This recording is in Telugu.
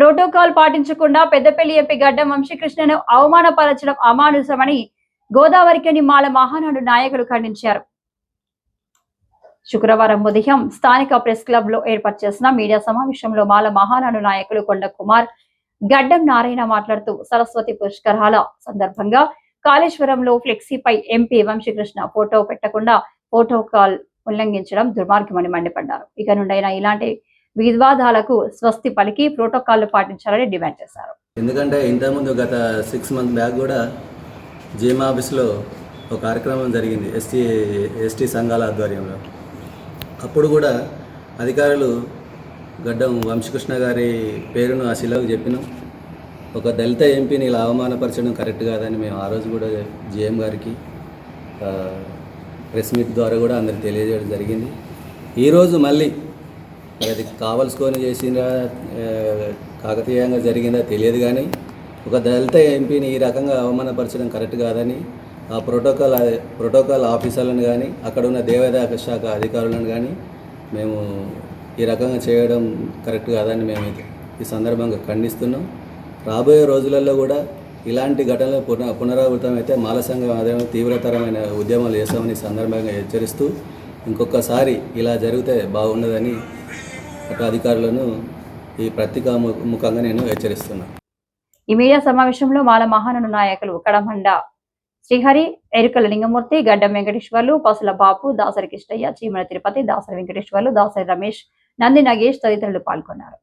ప్రోటోకాల్ పాటించకుండా పెద్దపల్లి ఎంపీ గడ్డం వంశీకృష్ణను అవమానపరచడం అమానుషమని గోదావరికని మాల మహానాడు నాయకులు ఖండించారు. శుక్రవారం ఉదయం స్థానిక ప్రెస్ క్లబ్లో ఏర్పాటు చేసిన మీడియా సమావేశంలో మాల మహానాడు నాయకులు కొండ కుమార్ గడ్డం నారాయణ మాట్లాడుతూ సరస్వతి పుష్కరాల సందర్భంగా కాళేశ్వరంలో ఫ్లెక్సీపై ఎంపీ వంశీకృష్ణ ఫోటో పెట్టకుండా ప్రోటోకాల్ ఉల్లంఘించడం దుర్మార్గమని మండిపడ్డారు. ఇక నుండైనా ఇలాంటి వివాదాలకు స్వస్తి పలికి ప్రోటోకాల్ పాటించాలని డిమాండ్ చేశారు. ఎందుకంటే ఇంతకుముందు గత సిక్స్ మంత్ బ్యాక్ కూడా జిఎం ఆఫీస్లో ఒక కార్యక్రమం జరిగింది ఎస్టీ ఎస్టీ సంఘాల ఆధ్వర్యంలో. అప్పుడు కూడా అధికారులు గడ్డం వంశకృష్ణ గారి పేరును ఆ శిలకు చెప్పినాం. ఒక దళిత ఎంపీని ఇలా అవమానపరచడం కరెక్ట్ కాదని మేము ఆ రోజు కూడా జిఎం గారికి ప్రెస్ మీట్ ద్వారా కూడా అందరికి తెలియజేయడం జరిగింది. ఈరోజు మళ్ళీ అది కావలసుకొని చేసిన కాకతీయంగా జరిగిందా తెలియదు కానీ ఒక దళిత ఎంపీని ఈ రకంగా అవమానపరచడం కరెక్ట్ కాదని ఆ ప్రోటోకాల్ ప్రోటోకాల్ ఆఫీసర్లను కానీ అక్కడ ఉన్న దేవాదాయ శాఖ అధికారులను కానీ మేము ఈ రకంగా చేయడం కరెక్ట్ కాదని మేము ఈ సందర్భంగా ఖండిస్తున్నాం. రాబోయే రోజులలో కూడా ఇలాంటి ఘటనలు పున పునరావృతం అయితే మాల సంఘం అదే తీవ్రతరమైన ఉద్యమాలు చేస్తామని ఈ సందర్భంగా హెచ్చరిస్తూ ఇంకొకసారి ఇలా జరిగితే బాగుండదని అటు అధికారులను ఈ పత్రికా ముఖంగా నేను హెచ్చరిస్తున్నాను ఈ మీడియా సమావేశంలో మాల మహానను నాయకులు కడమండ శ్రీహరి ఎరుకల లింగమూర్తి గడ్డం వెంకటేశ్వర్లు పసుల బాపు దాసరి కిష్టయ్య చీమల తిరుపతి దాసరి వెంకటేశ్వర్లు దాసరి రమేష్ నంది నగేష్ తదితరులు పాల్గొన్నారు.